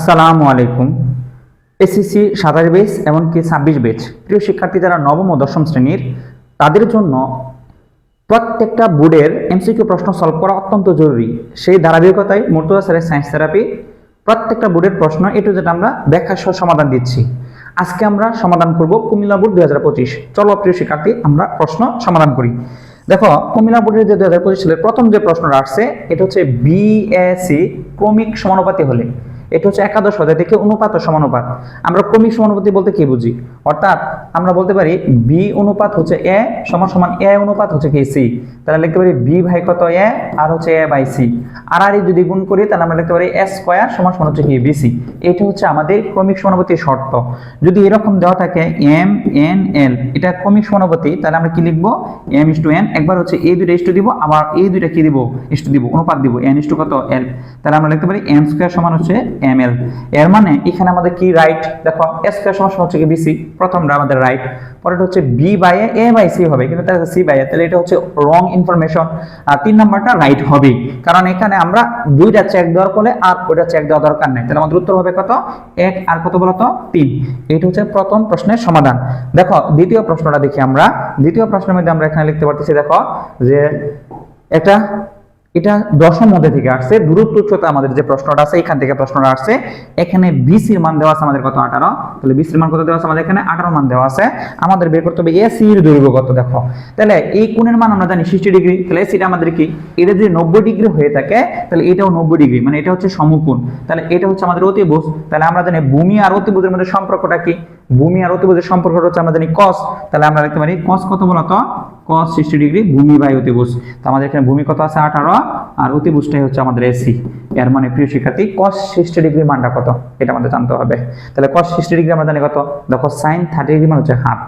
আসসালামু আলাইকুম। এসএসসি সাতাশ বেচ এমনকি ছাব্বিশ বেচ প্রিয় শিক্ষার্থী, যারা নবম ও দশম শ্রেণির, তাদের জন্য প্রত্যেকটা বোর্ডের এমসিকিউ প্রশ্ন সলভ করা অত্যন্ত জরুরি। সেই ধারাবাহিকতায় মুর্তজা স্যারের সায়েন্স থেরাপি প্রত্যেকটা বোর্ডের প্রশ্ন এটু যেটা আমরা ব্যাখ্যা সহ সমাধান দিচ্ছি। আজকে আমরা সমাধান করব কুমিল্লা বোর্ড দুই হাজার পঁচিশ। চলো প্রিয় শিক্ষার্থী, আমরা প্রশ্ন সমাধান করি। দেখো, কুমিল্লা বোর্ডের যে দুই হাজার পঁচিশ সালের প্রথম যে প্রশ্নটা আসছে, এটা হচ্ছে বিএসসি ক্রমিক সমানুপাতি হলে। এটা হচ্ছে একাদশ অধ্যায় থেকে অনুপাত ও সমানুপাত? আমরা ক্রমিক সমানুপাতি বলতে কি বুঝি? অর্থাৎ আমরা বলতে পারি বি অনুপাত হচ্ছে এ সমান সমান এ অনুপাত হচ্ছে কি সি তাহলে লিখতে পারি বি ভাই কত এ আর হচ্ছে এ বাই সি আর আর যদি গুণ করি, তাহলে আমরা লিখতে পারি এ স্কোয়ার সমান সমান হচ্ছে কি বিসি এটা হচ্ছে আমাদের ক্রমিক সমানুপাতির শর্ত। যদি এরকম দেওয়া থাকে এম এন এল এটা ক্রমিক সমানুপাতি, তাহলে আমরা কি লিখব? এম ইস টু এন একবার হচ্ছে এই দুইটা ইস টু দিব, আবার এই দুইটা কি দিব? ইস টু দিব, অনুপাত দিব এন ইস টু কত? এল তাহলে আমরা লিখতে পারি এম স্কোয়ার সমান হচ্ছে এম এল এর মানে এখানে আমাদের কি রাইট দেখো এস স্কোয়ার সমান হচ্ছে কি বিসি প্রথমটা আমাদের রাইট পরেরটা হচ্ছে B by A by C হবে। কিন্তু সি বাই তাহলে এটা হচ্ছে রং ইনফরমেশন আর তিন নাম্বারটা রাইট হবে কারণ এখানে আমরা দুইটা চেক দেওয়ার ফলে আর ওইটা চেক দেওয়া দরকার নেই। তাহলে আমাদের উত্তর হবে কত? এক, আর কত বলতো তিন। এটা হচ্ছে প্রথম প্রশ্নের সমাধান। দেখো, দ্বিতীয় প্রশ্নটা দেখি আমরা। দ্বিতীয় প্রশ্নের মধ্যে আমরা এখানে লিখতে পারতেছি, দেখো, যে একটা এটা দশম মধ্যে থেকে আসছে। দূরত্ব উচ্চতা আমাদের যে প্রশ্নটা আছে, এখান থেকে প্রশ্নটা আসছে। এখানে বিসির মান দেওয়া আছে আমাদের কত? আঠারো। তাহলে বিসির মান কত দেওয়া আছে আমাদের এখানে? আঠারো মান দেওয়া আছে। আমাদের বের করতে হবে এসির দৈর্ঘ্য কত? দেখো। তাহলে এই কোণের মান আমরা জানি সিক্সটি ডিগ্রি। তাহলে এসিটা আমাদের কি? এটা যদি নব্বই ডিগ্রি হয়ে থাকে, তাহলে এটাও নব্বই ডিগ্রি। মানে এটা হচ্ছে সমকোণ। তাহলে এটা হচ্ছে আমাদের অতিভুজ। তাহলে আমরা জানি ভূমি আর অতিভুজের মধ্যে সম্পর্কটা কি? ভূমি আর অতিভুজের সম্পর্কটা হচ্ছে আমরা জানি কস তাহলে আমরা লিখতে পারি কস কত বলতো? কস সিক্সটি ডিগ্রি ভূমি বাই অতিভুজ। তো আমাদের এখানে ভূমি কত আছে? আঠারো। আর অতিভুজটাই হচ্ছে আমাদের এসি এর মানে প্রিয় শিক্ষার্থী কস সিক্সটি ডিগ্রি মানটা কত? এটা আমাদের জানতে হবে। তাহলে কস সিক্সটি ডিগ্রি আমরা জানি কত? দেখো সাইন থার্টি ডিগ্রি মান হচ্ছে হাফ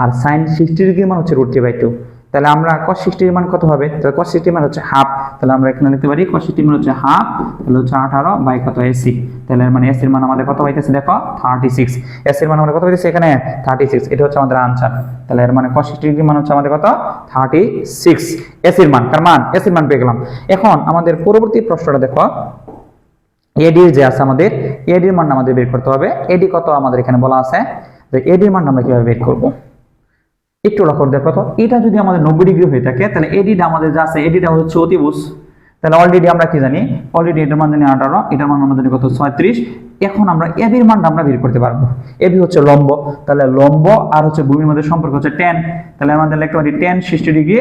আর সাইন সিক্সটি ডিগ্রি মান হচ্ছে রুট থ্রি বাই টু তাহলে আমরা কস সিক্সটির মান কত হবে? তাহলে কস সিক্সটি মান হচ্ছে হাফ তাহলে আমরা এখানে লিখতে পারি কস সিক্সটি মান হচ্ছে হাফ তাহলে হচ্ছে আঠারো বাই কত? এসি তাহলে মানে এসির মান আমাদের কত পাইতেছে দেখো? থার্টি সিক্স এসির মান আমাদের কত পাইতেছে এখানে? থার্টি সিক্স এটা হচ্ছে আমাদের আনসার তাহলে এর মানে কস ডিগ্রি মান হচ্ছে আমাদের কত? থার্টি সিক্স এসির মান, কার মান? এসির মান পেয়ে গেলাম। এখন আমাদের পরবর্তী প্রশ্নটা দেখো। এডির যে আছে আমাদের এডির মান আমাদের বের করতে হবে। এডি কত আমাদের এখানে বলা আছে? যে এডির মান আমরা কীভাবে বের করব? একটু করে দেখো এটা যদি আমাদের নব্বই ডিগ্রি হয়ে থাকে, তাহলে এডিটা আমাদের যা আছে এডিটা হচ্ছে অতিভুজ। তাহলে অলরেডি আমরা কি জানি? অলরেডি এটার মান জানি আঠারো, এটার মান আমরা জানি কত? ছয়ত্রিশ। এখন আমরা এবির মানটা আমরা বের করতে পারব। এবি হচ্ছে লম্ব। তাহলে লম্ব আর হচ্ছে ভূমির মধ্যে সম্পর্ক হচ্ছে টেন তাহলে আমাদের লিখতে পারি টেন সিক্সটি ডিগ্রি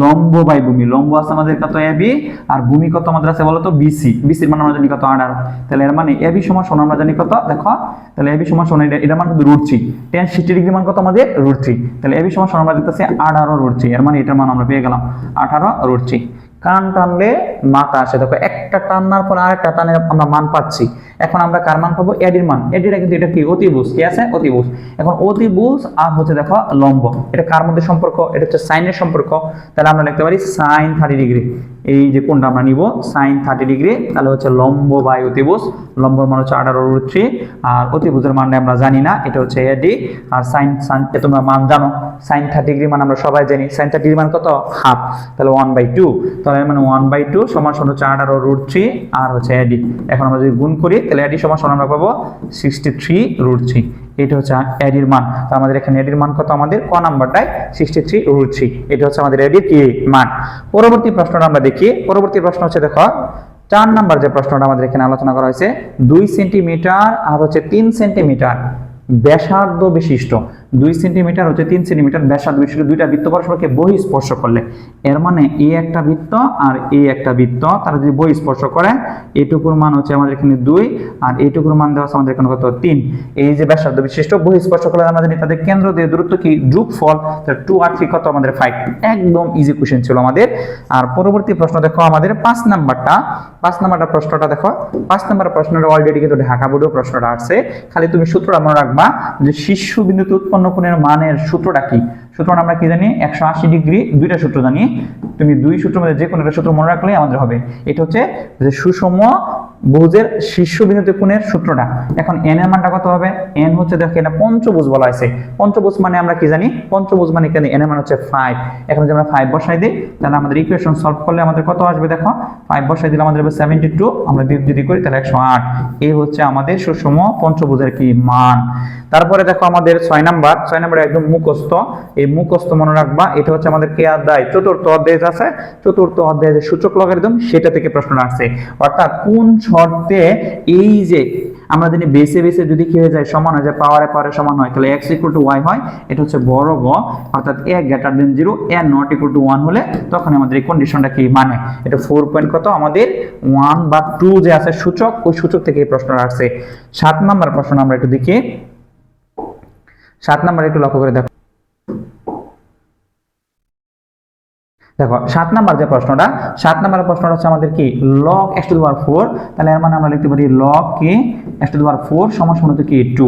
লম্ব বাই ভূমি। লম্ব আছে আমাদের কত এবি আর ভূমি কত আমাদের আছে বলতো? বিসি বিসির মান আমরা জানি কত? আঠারো। তাহলে এর মানে এবি সমান সমান আমরা জানি কত? দেখো, তাহলে এবি সমান সমান এটা এটার মান কিন্তু root three tan sixty degree মান কত আমাদের? রুট থ্রি তাহলে এবি সমান সমান আমরা দেখতেছি আঠারো রুট থ্রি এর মানে এটার মান আমরা পেয়ে গেলাম আঠারো রুট থ্রি কান টানলে মাথা আসে। দেখো, একটা টান্নার পর আরেকটা টানে আমরা মান পাচ্ছি। এখন আমরা কার মান পাবো? এডির মান। এডিটা কিন্তু এটা কি? অতিভুজ। কি আছে? অতিভুজ। এখন অতিভুজ আর হচ্ছে দেখো লম্ব। এটা কার মধ্যে সম্পর্ক? এটা হচ্ছে সাইনের সম্পর্ক। তাহলে আমরা লিখতে পারি সাইন থার্টি ডিগ্রি। এই যে কোনটা আমরা নিব? সাইন থার্টি ডিগ্রি তাহলে হচ্ছে লম্ব বাই অতিভুজ লম্বর মান হচ্ছে আঠারো রুট থ্রি আর অতিভুজের মানটা আমরা জানি না, এটা হচ্ছে এডি আর সাইন সাইন তোমরা মান জানো। সাইন থার্টি ডিগ্রি মান আমরা সবাই জানি। সাইন থার্টি ডিগ্রি মান কত? হাফ তাহলে ওয়ান বাই টু তাহলে মানে ওয়ান বাই টু সমান সমান হচ্ছে আঠারো রুট থ্রি আর হচ্ছে এডি এখন আমরা যদি গুণ করি, তাহলে এডি সমান সমান আমরা পাবো সিক্সটি থ্রি রুট থ্রি এটা হচ্ছে এডির মান। তো আমাদের এখানে এডির মান কত আমাদের? ক নাম্বারটাই সিক্সটি থ্রি রুট থ্রি এটা হচ্ছে আমাদের অ্যাডির কি মান। পরবর্তী প্রশ্নটা আমরা দেখি। পরবর্তী প্রশ্ন হচ্ছে, দেখো, চার নাম্বার যে প্রশ্নটা আমাদের এখানে আলোচনা করা হয়েছে, দুই সেন্টিমিটার আর হচ্ছে তিন সেন্টিমিটার ব্যাসার্ধ বিশিষ্ট। দুই সেন্টিমিটার হচ্ছে তিন সেন্টিমিটার ব্যাসার্ধ বিশিষ্ট দুইটা বৃত্ত পরস্পরকে বহি স্পর্শ করলে। এর মানে এই একটা বৃত্ত আর এই একটা বৃত্ত। তারা যদি বহি স্পর্শ করে এইটুকুর মান হচ্ছে আমাদের এখানে দুই আর এইটুকুর মান দেওয়া আমাদের এখানে কত? তিন। এই যে ব্যাসার্ধ বিশিষ্ট বহি স্পর্শ করলে আমরা জানি তাদের কেন্দ্র দিয়ে দূরত্ব কি? যোগ ফল। টু আর থ্রি কত? আমাদের ফাইভ একদম ইজি কোশ্চেন ছিল আমাদের। আর পরবর্তী প্রশ্ন দেখো আমাদের পাঁচ নাম্বারটা। পাঁচ নাম্বারটা প্রশ্নটা দেখো। পাঁচ নাম্বার প্রশ্নটা অলরেডি কিন্তু ঢাকা বোর্ডেও প্রশ্নটা আসছে। খালি তুমি সূত্রটা মনে রাখবা যে শীর্ষ বিন্দুতে উৎপন্ন কোণের মানের সূত্রটা কি? সূত্রটা আমরা কি জানি? একশো আশি ডিগ্রি দুইটা সূত্র জানি। তুমি দুই সূত্রের মধ্যে যে কোনো একটা সূত্র মনে রাখলেই আমাদের হবে। এটা হচ্ছে যে সুষম বহুজের শীর্ষবিন্দুতে কোণের সূত্রটা। এখন এন এর মানটা কত হবে? এন হচ্ছে, দেখো এটা পঞ্চভুজ বলা হয়েছে। পঞ্চভুজ মানে আমরা কি জানি? পঞ্চভুজ মানে এখানে এন এর মান হচ্ছে ফাইভ এখন যদি আমরা ফাইভ বসাই দিই, তাহলে আমাদের ইকুয়েশন সলভ করলে আমাদের কত আসবে, দেখো? ফাইভ বসাই দিলে আমাদের হবে সেভেন্টি টু আমরা বিয়োগ যদি করি, তাহলে একশো আট। এই হচ্ছে আমাদের সুষম পঞ্চভুজের কি মান। তারপরে দেখো আমাদের ছয় নাম্বার। ছয় নাম্বার একদম মুখস্থ। এই মুখস্থ মনে রাখবা, এটা হচ্ছে আমাদের কে অধ্যায় চতুর্থ অধ্যায় আছে। চতুর্থ অধ্যায় যে সূচক লগারিদম, সেটা থেকে প্রশ্নটা আসছে। অর্থাৎ কোন শর্তে এই যে আমরা জানি বেসে বেসে যদি কি হয়ে যায়, সমান হয়ে যায় পাওয়ারে পাওয়ারে সমান হয়, তাহলে এক্স ইকুয়াল টু ওয়াই হয়, এটা হচ্ছে বড় গ, অর্থাৎ A greater than zero A not equal to one হলে তখন আমাদের এই কন্ডিশনটা কি মানে? এটা ফোর পয়েন্ট কত? আমাদের ওয়ান বা টু যে আছে সূচক, ওই সূচক থেকে এই প্রশ্নটা আসছে। সাত নাম্বার প্রশ্ন আমরা একটু দেখি। সাত নাম্বার একটু লক্ষ্য করে দেখো। দেখো, সাত নাম্বার যে প্রশ্নটা, সাত নাম্বার প্রশ্নটা হচ্ছে আমাদের কি? Log x to power four তাহলে এর মানে আমরা লিখতে পারি লগ কি? এক্স টু পাওয়ার ফোর সমান সমান কি? টু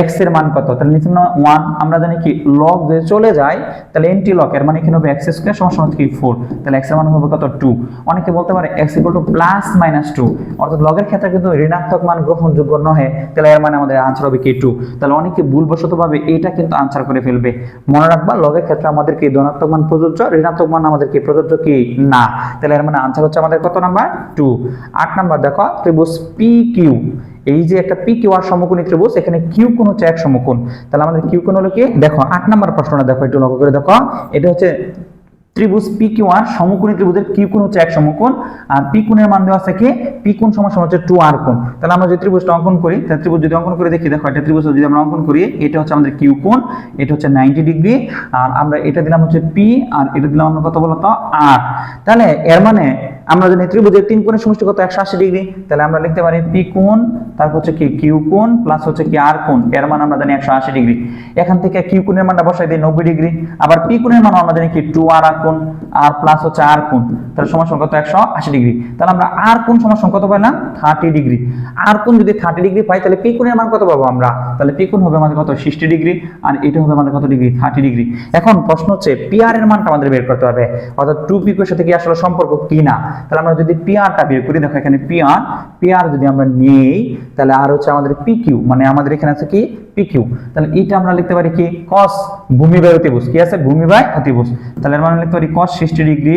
এক্সের মান কত? তাহলে নিচে ওয়ান আমরা জানি কি লগ যদি চলে যায়, তাহলে এন্টি লগ এর মানে এখানে হবে এক্স স্কোয়ার সমান সমান কি? ফোর তাহলে এক্সের মান হবে কত? টু অনেকে বলতে পারে x equal to plus minus two অর্থাৎ লগের ক্ষেত্রে কিন্তু ঋণাত্মক মান গ্রহণযোগ্য নহে, তাহলে এর মানে আমাদের আনসার হবে কি? টু তাহলে অনেকে ভুলবশত ভাবে এটা কিন্তু আনসার করে ফেলবে। মনে রাখবা লগের ক্ষেত্রে আমাদের কি ধনাত্মক মান প্রযোজ্য, ঋণাত্মক মান আমাদের কি প্রযোজ্য কি? না। তাহলে এর মানে আনসার হচ্ছে আমাদের কত নাম্বার? টু আট নাম্বার দেখো, ত্রিভুজ পি কিউ এই যে একটা পি কিউ আর সমকোণী ত্রিভুজ, এখানে কিউ কোণ হচ্ছে এক সমকোণ। তাহলে আমাদের কিউ কোণ হলো কি? দেখো, আট নাম্বার প্রশ্নটা দেখো, একটু লক্ষ্য করে দেখো। এটা হচ্ছে ত্রিভুজ পি কিউ আর সমকোণী ত্রিভুজের কিউ কোণ হচ্ছে এক সমকোণ, আর পি কোণের মান দেওয়া আছে কি? পি কোণ সমান সমান হচ্ছে টু আর কোণ। তাহলে আমরা যদি ত্রিভুজটা অঙ্কন করি তাহলে ত্রিভুজ যদি অঙ্কন করে দেখি, দেখো এটা ত্রিভুজ যদি আমরা অঙ্কন করি, এটা হচ্ছে আমাদের কিউ কোণ, এটা হচ্ছে নাইনটি ডিগ্রি আর আমরা এটা দিলাম হচ্ছে পি আর এটা দিলাম আমরা কত বলতো আর তাহলে এর মানে আমরা জানি ত্রিভুজের তিন কোণের সমষ্টি কত? একশো আশি ডিগ্রি তাহলে আমরা লিখতে পারি পি কোণ, তারপর হচ্ছে কি কিউ কোণ প্লাস হচ্ছে কি আর কোণ। এর মান আমরা জানি একশো আশি ডিগ্রি এখান থেকে কিউ কোণের মানটা বসাই দিই নব্বই ডিগ্রি আবার পি কোণের মান আমরা জানি কি টু আর আর কোণ। আর প্লাস হচ্ছে আর কোণ, তাহলে সমান সমান কত একশো আশি ডিগ্রি। তাহলে আমরা আর কোণ সমান সমান কত পাইলাম থার্টি ডিগ্রি। আর কোণ যদি থার্টি ডিগ্রি পাই, তাহলে পি কোণের মান কত পাবো আমরা? তাহলে পি কোণ হবে আমাদের কত? সিক্সটি ডিগ্রি, আর এটা হবে আমাদের কত ডিগ্রি? Thirty degree. এখন প্রশ্ন হচ্ছে পি আর এর মানটা আমাদের বের করতে হবে। অর্থাৎ টু পি কোর সাথে কি আসলে সম্পর্ক কি না তাহলে আমরা যদি পি আরটা বের করি, দেখো এখানে পি আর পি আর যদি আমরা নিই, তাহলে আর হচ্ছে আমাদের পি কিউ মানে আমাদের এখানে আছে কি? পি কিউ তাহলে এটা আমরা লিখতে পারি কি? কস ভূমি বাই অতিভুজ। কি আছে? ভূমি বাই অতিভুজ। তাহলে মানে লিখতে পারি কস সিক্সটি ডিগ্রি।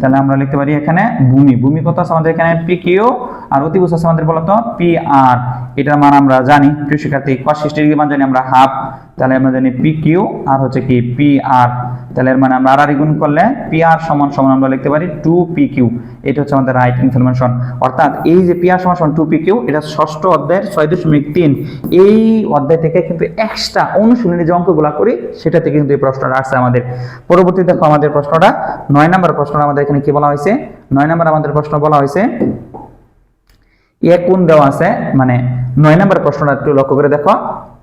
তাহলে আমরা লিখতে পারি এখানে ভূমি। ভূমি কত আছে? আমাদের এখানে পি কিউ আর অতিভুজ আছে আমাদের বলতো পি আর এটার মান আমরা জানি। প্রিয় শিক্ষার্থী কস সিক্সটি ডিগ্রি মান জানি আমরা হাফ তাহলে আমরা জানি পি কিউ আর হচ্ছে কি পি আর তাহলে এর মানে আমরা আর গুণ করলে পি আর সমান সমান আমরা লিখতে পারি টু পি কিউ এটা হচ্ছে আমাদের রাইট ইনফরমেশন অর্থাৎ এই যে পি আর সমান সমান টু পি কিউ এটা ষষ্ঠ অধ্যায়ের ছয় দশমিক তিন। এই অধ্যায় থেকে কিন্তু এক্সট্রা অনুশীলনী যে অঙ্কগুলো করি, সেটা থেকে কিন্তু এই প্রশ্নটা আসছে আমাদের। পরবর্তী দেখো আমাদের প্রশ্নটা। নয় নম্বর প্রশ্নটা আমাদের এখানে কি বলা হয়েছে? নয় নাম্বার আমাদের প্রশ্ন বলা হয়েছে এ কোন দেওয়া আছে? মানে নয় নাম্বার প্রশ্নটা একটু লক্ষ্য করে দেখো।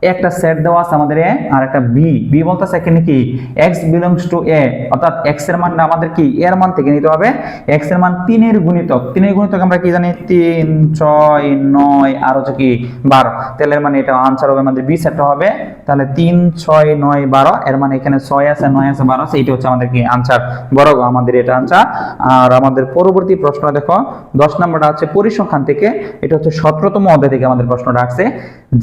একটা সেট দেওয়া আছে আমাদের এ আর একটা বি বি বলতেছে এখানে কি? এক্স বিলংস টু এ অর্থাৎ এক্সের মানটা আমাদের কি? এর মান থেকে নিতে হবে। এক্সের মান তিনের গুণিতক। তিনের গুণিতক আমরা কি জানি? তিন, ছয়, নয়, আর হচ্ছে কি বারো। তাহলে এর মানে এটা আনসার হবে আমাদের বি সেটটা হবে। তাহলে তিন, ছয়, নয়, বারো, এর মানে এখানে ছয় আছে, নয় আছে, বারো আছে, এইটা হচ্ছে আমাদের কি আনসার বড় আমাদের এটা আনসার আর আমাদের পরবর্তী প্রশ্ন দেখো, দশ নম্বরটা হচ্ছে পরিসংখ্যান থেকে, এটা হচ্ছে সতেরোতম অধ্যায় থেকে আমাদের প্রশ্নটা আসছে।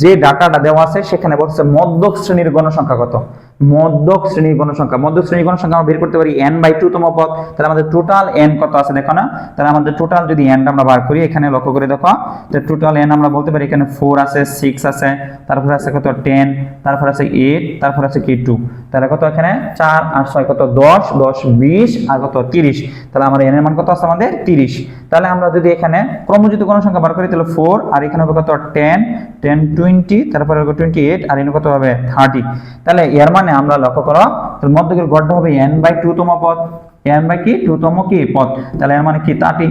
যে ডাটাটা দেওয়া আছে সেখানে বলছে মধ্যক শ্রেণির গণসংখ্যা কত? মধ্যক শ্রেণির গণসংখ্যা মধ্যক শ্রেণির গণসংখ্যা আমরা বের করতে পারি এন বাই টু তম পদ। তাহলে আমাদের টোটাল এন কত আছে দেখো না? তাহলে আমাদের টোটাল যদি এনটা আমরা বার করি, এখানে লক্ষ্য করে দেখো তো টোটাল এন আমরা বলতে পারি এখানে ফোর আছে সিক্স আছে, তারপরে আছে কত? টেন তারপর আছে এইট তারপর আছে কি? টু তাহলে কত এখানে? চার আর ছয় কত? দশ দশ, বিশ, আর কত? তিরিশ। তাহলে আমার এন এর মান কত আছে আমাদের? তিরিশ। তাহলে আমরা যদি এখানে ক্রমযুক্ত গণসংখ্যা বার করি, তাহলে ফোর আর এখানে হবে কত? টেন টেন টোয়েন্টি তারপরে টোয়েন্টি এইট আর এখানে কত হবে? থার্টি তাহলে এর মানে আমরা লক্ষ্য করো মধ্যকের গড়টা হবে এন বাই টু তম পদ এন বাই কি? টু তম কি? পদ। তাহলে এর মানে কি? থার্টি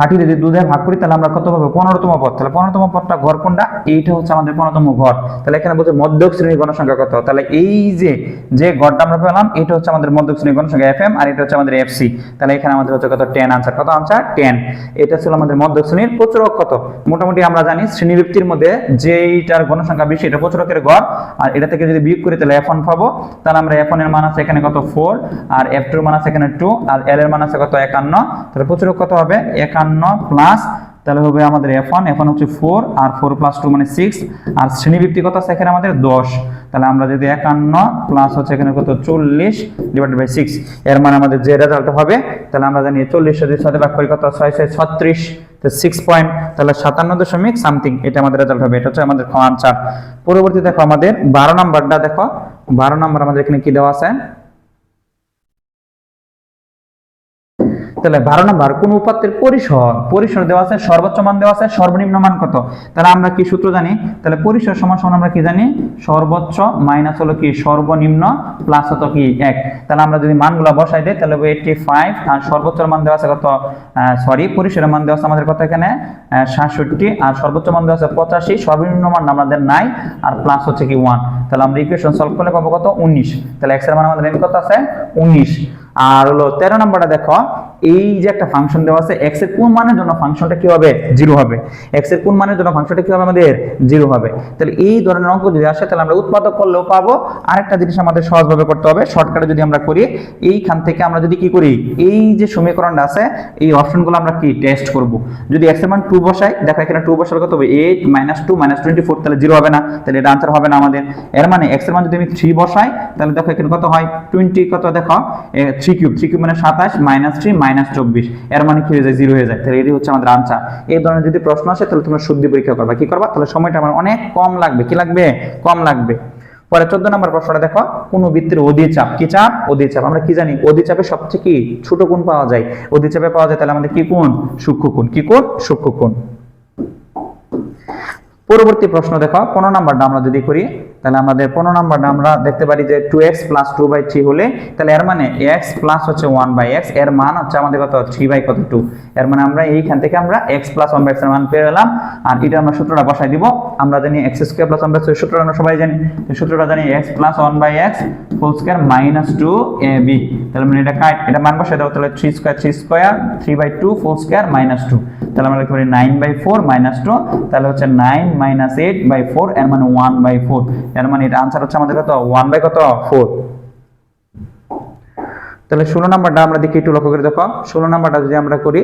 থার্টি যদি দুধে ভাগ করি, তাহলে আমরা কত পাবো? পনেরোতম পদ। তাহলে পনেরোতম পদটা ঘর কোনটা? এইটা হচ্ছে আমাদের পনেরোতম ঘর। তাহলে এখানে বলছে মধ্যক শ্রেণির গণসংখ্যা কত? তাহলে এই যে যে ঘরটা আমরা পেলাম, এটা হচ্ছে আমাদের মধ্যক শ্রেণির গণসংখ্যা এফ এম আর এটা হচ্ছে আমাদের এফসি। তাহলে এখানে আমাদের হচ্ছে কত? Ten answer. কত আনসার? টেন। এটা ছিল আমাদের মধ্যক শ্রেণির প্রচুরক কত? মোটামুটি আমরা জানি শ্রেণীবৃত্তির মধ্যে যেইটার গণসংখ্যা বেশি, এটা প্রচুরকের ঘর আর এটা থেকে যদি বিয়োগ করি, তাহলে এফ ওয়ান পাবো। তাহলে আমরা এফ এর মান আছে এখানে কত? ফোর আর এফ টুর মান আছে এখানে টু আর এল এর মান আছে কত? একান্ন। তাহলে প্রচুরক কত হবে? একান্ন প্লাস তাহলে হবে আমাদের এফ ওয়ান এফ ওয়ান হচ্ছে ফোর আর ফোর প্লাস টু মানে সিক্স আর শ্রেণীবৃত্তি কত আমাদের দশ। তাহলে আমরা যদি একান্ন প্লাস হচ্ছে এখানে কত? চল্লিশ ডিভাইড বাই সিক্স এর মানে আমাদের যে রেজাল্ট হবে, তাহলে আমরা জানি চল্লিশ সাথে ভাগ করি কত? ছয় ছয়, ছত্রিশ। সিক্স পয়েন্ট তাহলে সাতান্ন দশমিক সামথিং এটা আমাদের রেজাল্ট হবে, এটা হচ্ছে আমাদের আনসার পরবর্তী দেখো আমাদের বারো নাম্বারটা দেখো। বারো নাম্বার আমাদের এখানে কি দেওয়া আছে? তাহলে বারো নাম্বার, কোন উপাত্তের পরিসর পরিসর দেওয়া আছে, সর্বোচ্চ মান দেওয়া আছে, সর্বনিম্ন মান কত? তাহলে আমরা কি সূত্র জানি? তাহলে পরিসর সমান সমান আমরা কি জানি? সর্বোচ্চ মাইনাস হলো কি? সর্বনিম্ন প্লাস হতো কি? এক। তাহলে আমরা যদি মানগুলো বসাই দিই, তাহলে এইটটি ফাইভ আর সর্বোচ্চ মান দেওয়া আছে কত? সরি পরিসরের মান দেওয়া আছে আমাদের কত এখানে? সাতষট্টি, আর সর্বোচ্চ মান দেওয়া আছে পঁচাশি, সর্বনিম্ন মান আমাদের নাই, আর প্লাস হচ্ছে কি ওয়ান তাহলে আমরা ইকুয়েশন সলভ করলে পাবো কত? উনিশ। তাহলে এক্সের মান আমাদের কত আছে? উনিশ। আর হলো তেরো নাম্বারটা দেখো এই যে একটা ফাংশন দেওয়া আছে এক্সের কোন মানের জন্য ফাংশনটা কি হবে? জিরো হবে। এক্সের কোন মানের জন্য ফাংশনটা কি হবে আমাদের? জিরো হবে। তাহলে এই ধরনের অঙ্ক যদি আসে, তাহলে আমরা উৎপাদক করলেও পাবো। আরেকটা জিনিস আমাদের সহজভাবে করতে হবে শর্টকাটে যদি আমরা করি, এইখান থেকে আমরা যদি কি করি? এই যে সমীকরণটা আছে, এই অপশনগুলো আমরা কি? টেস্ট করব। যদি এক্সের মান টু বসাই, দেখো এখানে টু বসালে কত হবে? Eight minus two minus twenty four তাহলে জিরো হবে না। তাহলে এটা আনসার হবে না আমাদের। এর মানে এক্সের মান যদি আমি থ্রি বসাই, তাহলে দেখো এখানে কত হয়? টোয়েন্টি কত দেখো? থ্রি কিউব থ্রি কিউব মানে সাতাশ মাইনাস থ্রি মাইনাস চব্বিশ। এর মানে কি হয়ে যায়? জিরো হয়ে যায়। তাহলে এটি হচ্ছে আমাদের আনসার এই ধরনের যদি প্রশ্ন আসে, তাহলে তোমরা শুদ্ধি পরীক্ষা করবা। কি করবা? তাহলে সময়টা আমার অনেক কম লাগবে। কি লাগবে? কম লাগবে। পরে চোদ্দ নম্বর প্রশ্নটা দেখো। কোন বৃত্তের অধি চাপ কি চাপ? অধি চাপ। আমরা কি জানি? অধি চাপে সবচেয়ে কি? ছোট কোণ পাওয়া যায়। অধি চাপে পাওয়া যায় তাহলে আমাদের কি কোণ? সূক্ষ্ম কোণ। কি কোণ? সূক্ষ্ম কোণ। পরবর্তী প্রশ্ন দেখো। পনেরো নাম্বারটা আমরা যদি করি তাহলে আমাদের পনেরো নাম্বারটা আমরা দেখতে পারি যে two x plus two by three হলে তাহলে এর মানে এক্স প্লাস হচ্ছে ওয়ান বাই এক্সের মান হচ্ছে আমাদের কত? থ্রি বাই কত? টু এর মানে আমরা এইখান থেকে আমরা এক্স প্লাস ওয়ান বাই এক্সের মান পেয়ে গেলাম। আর এটা আমরা সূত্রটা বসাই দিব। আমরা জানি x square plus one by সূত্রটা আমরা সবাই জানি। সূত্রটা জানি x plus one by x whole square minus two a b তাহলে মানে এটা কাট, এটা মান বসাই দেবো। তাহলে three square three square three by two full square minus two তাহলে আমরা লিখতে পারি nine by four minus two তাহলে হচ্ছে nine minus eight by four এর মানে ওয়ান বাই ফোর এর মানে এটা আনসার হচ্ছে আমাদের কত? ওয়ান বাই কত? ফোর তাহলে ষোলো নাম্বারটা আমরা দেখি একটু লক্ষ্য করে দেখো। ষোলো নাম্বারটা যদি আমরা করি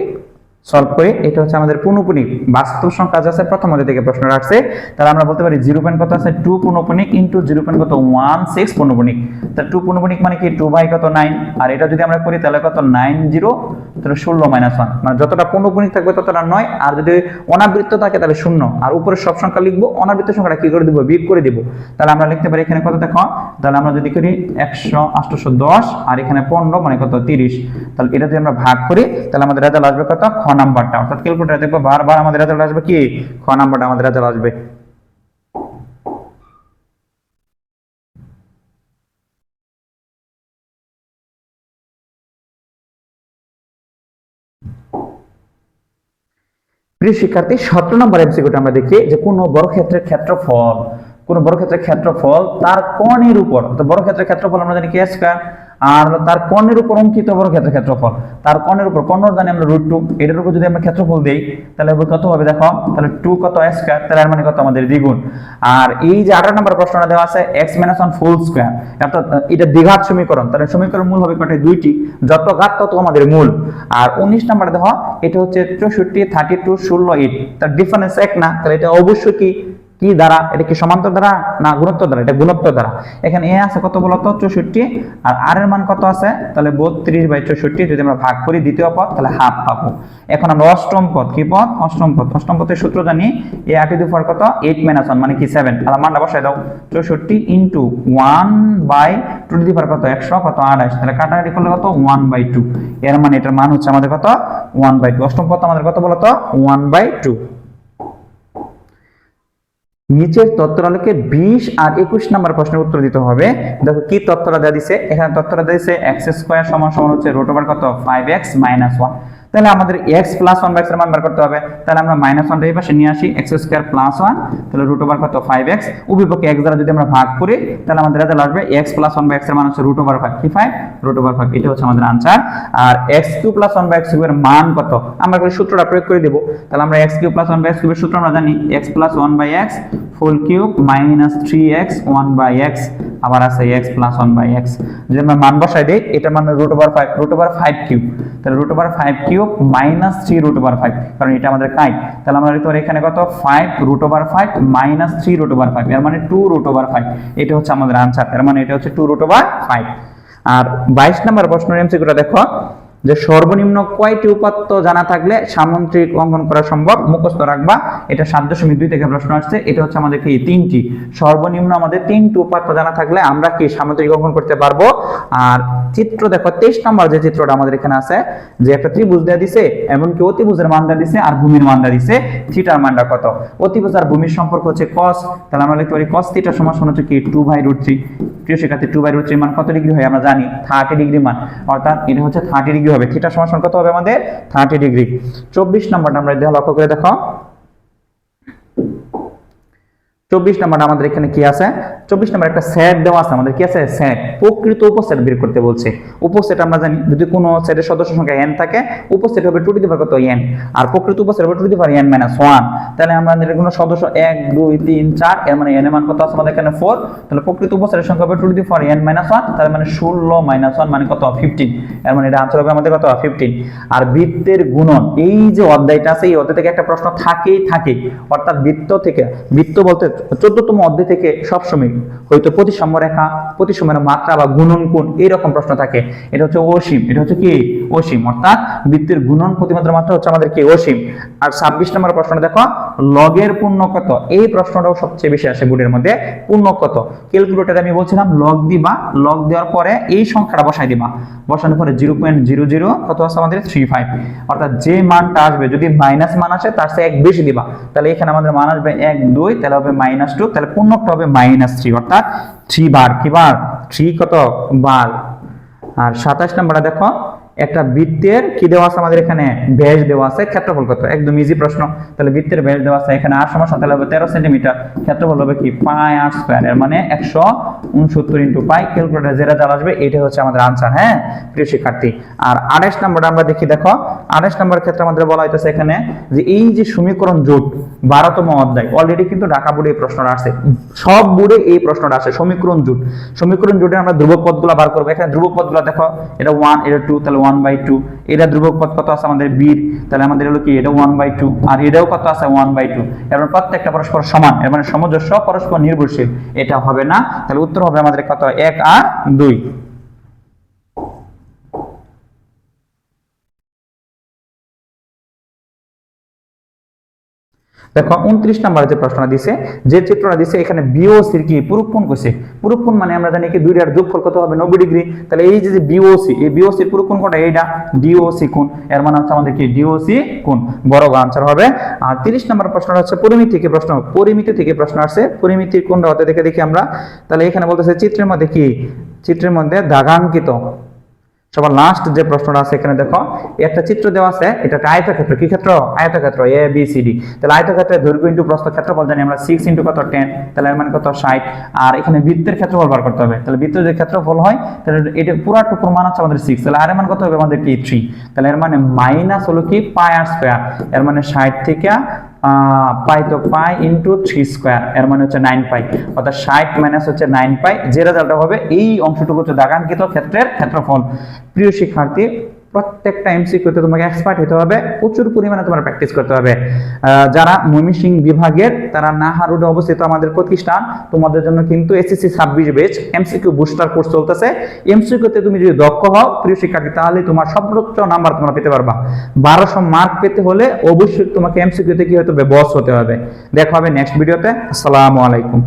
সলভ করি, এটা হচ্ছে আমাদের পুনঃপুনিক। বাস্তব সংখ্যা আছে, প্রথম থেকে প্রশ্ন রাখছে তাহলে আমরা বলতে পারি জিরো পয়েন্ট কত আছে? টু পুনঃপুনিক ইন্টু জিরো পয়েন্ট কত? ওয়ান সিক্স পুনঃপুনিক। তাহলে টু পুনঃপুনিক মানে কি? টু বাই কত? নাইন আর এটা যদি আমরা করি, তাহলে কত? নাইন জিরো তাহলে ষোলো মাইনাস ওয়ান মানে যতটা পুনঃপুনিক থাকবে ততটা নয়। আর যদি অনাবৃত্ত থাকে তাহলে শূন্য। আর উপরে সব সংখ্যা লিখব। অনাবৃত্ত সংখ্যাটা কি করে দিব? বিয়োগ করে দিব। তাহলে আমরা লিখতে পারি এখানে কত দেখো তাহলে আমরা যদি করি একশো আটশো দশ, আর এখানে পনেরো মানে কত? তিরিশ। তাহলে এটা যদি আমরা ভাগ করি, তাহলে আমাদের রেজাল্ট আসবে কত? খ নাম্বারটা অর্থাৎ ক্যালকুলেটার দেখব বারবার আমাদের রেজাল্ট আসবে কি? খ নাম্বারটা আমাদের রেজাল্ট আসবে। প্রিয় শিক্ষার্থী, সতেরো নম্বর এমসিকিউটা আমরা দেখি যে কোন ক্ষেত্রের ক্ষেত্রফল, কোন ক্ষেত্রের ক্ষেত্রফল তার কর্ণের উপর, অর্থাৎ বর্গক্ষেত্রের ক্ষেত্রফল আমরা জানি কি স্কয়ার আর তার কর্ণের উপর অঙ্কিত ক্ষেত্র, ক্ষেত্রফল। তার কর্ণের উপর কর্ণ জানি আমরা রুট টু এটার উপর যদি আমরা ক্ষেত্রফল দিই, তাহলে হবে কত হবে দেখো? তাহলে টু কত স্কয়ার তাহলে মানে কত? আমাদের দ্বিগুণ। আর এই যে আঠারো নম্বর প্রশ্নটা দেওয়া আছে x minus one full square অর্থাৎ এটা দ্বিঘাত সমীকরণ। তাহলে সমীকরণ মূল হবে কটা দুইটি। যত ঘাত তত আমাদের মূল। আর উনিশ নাম্বার দেখো, এটা হচ্ছে চৌষট্টি থার্টি টু ষোলো এইট তার ডিফারেন্স এক না, তাহলে এটা অবশ্যই কি? কি দ্বারা? এটা কি সমান্তর দ্বারা না গুণোত্তর দ্বারা? এটা গুণোত্তর দ্বারা। এখানে এ আছে কত বলতো? চৌষট্টি। আর আর এর মান কত আছে? তাহলে বত্রিশ বাই চৌষট্টি যদি আমরা ভাগ করি দ্বিতীয় পদ, তাহলে হাফ পাবো। এখন আমরা অষ্টম পদ, কি পদ? অষ্টম পদ। অষ্টম পদের সূত্র জানি। এ আট টু ফোর কত? এইট মাইনাস ওয়ান মানে কি? সেভেন তাহলে মানটা বসাই দাও। চৌষট্টি into one by two two power কত? একশো, কত? আঠাশ। তাহলে কাটাকাটি করলে কত? ওয়ান বাই টু এর মানে এটার মান হচ্ছে আমাদের কত? ওয়ান বাই টু অষ্টম পদ আমাদের কত বলতো? ওয়ান বাই টু নিচের তত্ত্বরালোকে বিশ আর একুশ নাম্বার প্রশ্নের উত্তর দিতে হবে। দেখো কি তত্ত্বরা দেওয়া দিছে? এখানে তত্ত্বরা দিয়েছে এক্স স্কোয়ার সমান সমান হচ্ছে রোট ওভার কত? ফাইভ এক্স মাইনাস ওয়ান তাহলে আমাদের x plus one by x মান বের করতে হবে। তাহলে আমরা মাইনাস ওয়ানটা এই পাশে নিয়ে আসি এক্স স্কোয়ার প্লাস ওয়ান তাহলে রুট ওভার কত? ফাইভ এক্স উভয়পক্ষে এক্স দ্বারা যদি আমরা ভাগ করি, তাহলে আমাদের রেজাল্ট আসবে x plus one by x মান হচ্ছে root over five five root over five এটা হচ্ছে আমাদের answer R x cube plus one by x কিউবের মান কত? আমরা সূত্রটা প্রয়োগ করে দেবো। তাহলে আমরা x cube plus one by x কিউবের সূত্র আমরা জানি x plus one by x full cube minus three x one by x আবার আছে x plus one by x যদি আমরা মান বসাই দিই, এটার মান root over five root over five cube তাহলে root over five cube minus three root over five কারণ এটা আমাদের কাই। তাহলে আমরা পারি এখানে কত? Five root over five minus three root over five এর মানে টু রুট ওভার ফাইভ এটা হচ্ছে আমাদের আনসার এর মানে এটা হচ্ছে টু রুট ওভার ফাইভ আর বাইশ নম্বর প্রশ্নের এমসিকিউটা দেখো। যে সর্বনিম্ন কয়টি উপাত্ত জানা থাকলে সামন্ত্রিক অঙ্কন করা সম্ভব? মুখস্থ রাখবা। এটা সাত দশমিক দুই থেকে প্রশ্ন আসছে। এটা হচ্ছে আমাদের কি? তিনটি। সর্বনিম্ন আমাদের তিনটি উপাত্ত জানা থাকলে আমরা কি সামুদ্রিক অঙ্কন করতে পারব? আর চিত্র দেখো, তেইশ নম্বর যে চিত্রটা আমাদের এখানে আছে, যে একটা ত্রিভুজ দেওয়া দিছে, এমনকি অতিভুজের মান দেওয়া দিছে আর ভূমির মান দেওয়া দিছে। থিটার মানটা কত? অতিভুজ আর ভূমির সম্পর্ক হচ্ছে কস তাহলে আমরা লিখতে পারি কস থিটা সমান সমান হচ্ছে কি? টু বাই রুট থ্রি প্রিয় শিক্ষার্থী টু বাই রুট থ্রি মান কত ডিগ্রি হয়? আমরা জানি থার্টি ডিগ্রি মান। অর্থাৎ এটা হচ্ছে থার্টি ডিগ্রি হবে থিটা সমান কত হবে আমাদের? থার্টি ডিগ্রি চব্বিশ নম্বরটা আমরা লক্ষ্য করে দেখো। চব্বিশ নাম্বার আমাদের এখানে কি আছে? চব্বিশ নাম্বার একটা সেট দেওয়া আছে, আমাদের কি আছে? সেট প্রকৃত উপসেট বের করতে বলছে। উপসেট আমরা জানি, যদি কোনো সেটের সদস্য সংখ্যা n থাকে, উপসেট হবে টু দি পাওয়ার কত? n আর প্রকৃত উপসেট হবে two the power n minus one তাহলে আমাদের কোনো সদস্য এক, দুই, তিন, চার, এর মানে এর মান কত আছে আমাদের এখানে? ফোর তাহলে প্রকৃত উপসেটের সংখ্যা হবে two the n minus one মানে ষোলো মাইনাস ওয়ান মানে কত? ফিফটিন এর মানে এটা আনসার হবে আমাদের কত? ফিফটিন আর বৃত্তের গুণন, এই যে অধ্যায়টা আছে, এই অধ্যায় থেকে একটা প্রশ্ন থাকেই থাকে অর্থাৎ বৃত্ত থেকে, বৃত্ত বলতে চোদ্দতম অধ্যায় থেকে সবসময় হয়তো প্রতিসাম্য রেখা, প্রতিসময়ের মাত্রা বা গুণন কোণ এইরকম প্রশ্ন থাকে। এটা হচ্ছে অসীম, এটা হচ্ছে কি? অসীম। অর্থাৎ বৃত্তের গুণন প্রতিমাত্রা মাত্রা হচ্ছে আমাদের কি? অসীম। আর ছাব্বিশ নম্বর প্রশ্ন দেখো, লগের পূর্ণ কত? এই প্রশ্নটাও সবচেয়ে বেশি আসে বোর্ডের মধ্যে, পূর্ণ কত? ক্যালকুলেটরে আমি বলছিলাম লগ দিবা লগ দেওয়ার পরে এই সংখ্যাটা বসাই দিবা। বসানোর পরে জিরো পয়েন্ট জিরো জিরো কত আছে আমাদের? থ্রি ফাইভ অর্থাৎ যে মানটা আসবে, যদি মাইনাস মান আসে, তার চেয়ে এক বেশি দিবা। তাহলে এখানে আমাদের মান আসবে এক দুই, তাহলে হবে মাইনাস টু তাহলে পূর্ণকটা হবে মাইনাস থ্রি অর্থাৎ থ্রি বার কি বার থ্রি কত বার আর সাতাশ নাম্বারটা দেখো। একটা বৃত্তের কি দেওয়া আছে? আমাদের এখানে ব্যাস দেওয়া আছে, ক্ষেত্রফল কত? একদম ইজি প্রশ্ন। তাহলে বৃত্তের ব্যাস দেওয়া আছে এখানে আর সমস্যা তাহলে হবে তেরো সেন্টিমিটার। ক্ষেত্রফল হবে কি? পাই আর স্কোয়ার এর মানে একশো উনসত্তর ইন্টু পাই। ক্যালকুলেটার যেটা যা আসবে এটা হচ্ছে আমাদের আনসার হ্যাঁ? প্রিয় শিক্ষার্থী, আর আঠাশ নম্বরটা আমরা দেখি, দেখো, আঠাশ নম্বর ক্ষেত্রে আমাদের বলা হইতেছে এখানে যে এই যে সমীকরণ জোট বারোতম অধ্যায় অলরেডি কিন্তু ঢাকা বোর্ডে এই প্রশ্নটা আসছে সব বোর্ডে এই প্রশ্নটা আসে, সমীকরণ জোট সমীকরণ জোটে আমরা ধ্রুবক পদগুলো বার করব। এখানে ধ্রুবক পদগুলো দেখো, এটা ওয়ান এটা টু তাহলে ওয়ান বাই টু এটা ধ্রুবক পথ কত আছে? আমাদের বীর তাহলে আমাদের হলো কি? এটা ওয়ান বাই টু আর এটাও কত আছে? ওয়ান বাই টু এবার প্রত্যেকটা পরস্পর সমান। এর মানে সমজস্ব পরস্পর নির্ভরশীল। এটা হবে না। তাহলে উত্তর হবে আমাদের কত? এক আর দুই। দেখো, উনত্রিশ নাম্বার যে প্রশ্নটা দিছে, যে চিত্রটা দিছে, এখানে বিওসির কি? পুরুক্ষণ করছে পুরুক্ষণ মানে আমরা জানি কি, দুইটার যোগফল কত হবে? নব্বই ডিগ্রি। তাহলে এই যে বিওসি এই বিওসি পুরুক্ষণ কোনটা এইটা? ডিওসি কোন এর মানে হচ্ছে আমাদের কি? ডিওসি কোন বড় আনসার হবে। আর তিরিশ নাম্বার প্রশ্নটা হচ্ছে পরিমিতি থেকে প্রশ্ন? পরিমিতি থেকে প্রশ্ন আসছে। পরিমিতির কোনটা হতে দেখে দেখি আমরা। তাহলে এখানে বলতেছে, চিত্রের মধ্যে কি? চিত্রের মধ্যে দাগাঙ্কিত। সবার লাস্ট যে প্রশ্নটা আছে এখানে দেখো একটা চিত্র দেওয়া আছে, এটা একটা আয়তক্ষেত্র। কি ক্ষেত্র? আয়তক্ষেত্র এ বি সি ডি তাহলে আয়তক্ষেত্রের দৈর্ঘ্য ইন্টু প্রস্থ ক্ষেত্রফল জানি আমরা সিক্স ইন্টু কত? টেন তাহলে এর মানে কত? ষাট। আর এখানে বৃত্তের ক্ষেত্রফল বার করতে হবে। তাহলে বৃত্তের যে ক্ষেত্রফল হয়, তাহলে এটা পুরাটুকুর মান হচ্ছে আমাদের সিক্স তাহলে আর এর মান কত হবে? আমাদের কি? থ্রি তাহলে এর মানে মাইনাস হলো কি? পাই আর স্কোয়ার এর মানে ষাট থেকে পাই তো পাই ইন্টু থ্রি স্কোয়ার এর মানে হচ্ছে নাইন পাই। অর্থাৎ ষাট মাইনাস হচ্ছে নাইন পাই। যে রেজাল্টটা হবে, এই অংশটুকু হচ্ছে দাগাঙ্কিত ক্ষেত্রের ক্ষেত্রফল। প্রিয় শিক্ষার্থী প্রত্যেকটা এমসিকিউতে তোমাকে এক্সপার্ট হতে হবে, প্রচুর পরিমাণে তোমার প্র্যাকটিস করতে হবে। যারা ময়মনসিং বিভাগের, তারা নাহা রোডে অবস্থিত আমাদের প্রতিষ্ঠান, তোমাদের জন্য কিন্তু এসএসসি ছাব্বিশ বেচ এমসিকিউ বুস্টার কোর্স চলতেছে। এমসিকিউতে তুমি যদি দক্ষ হও, প্রিয় শিক্ষার্থী, তাহলে তোমার সর্বোচ্চ নাম্বার তোমরা পেতে পারবা। বারোশো মার্ক পেতে হলে অবশ্যই তোমাকে এমসিকিউতে কি হতে হবে বস হতে হবে। দেখা হবে নেক্সট ভিডিওতে আসসালামু আলাইকুম।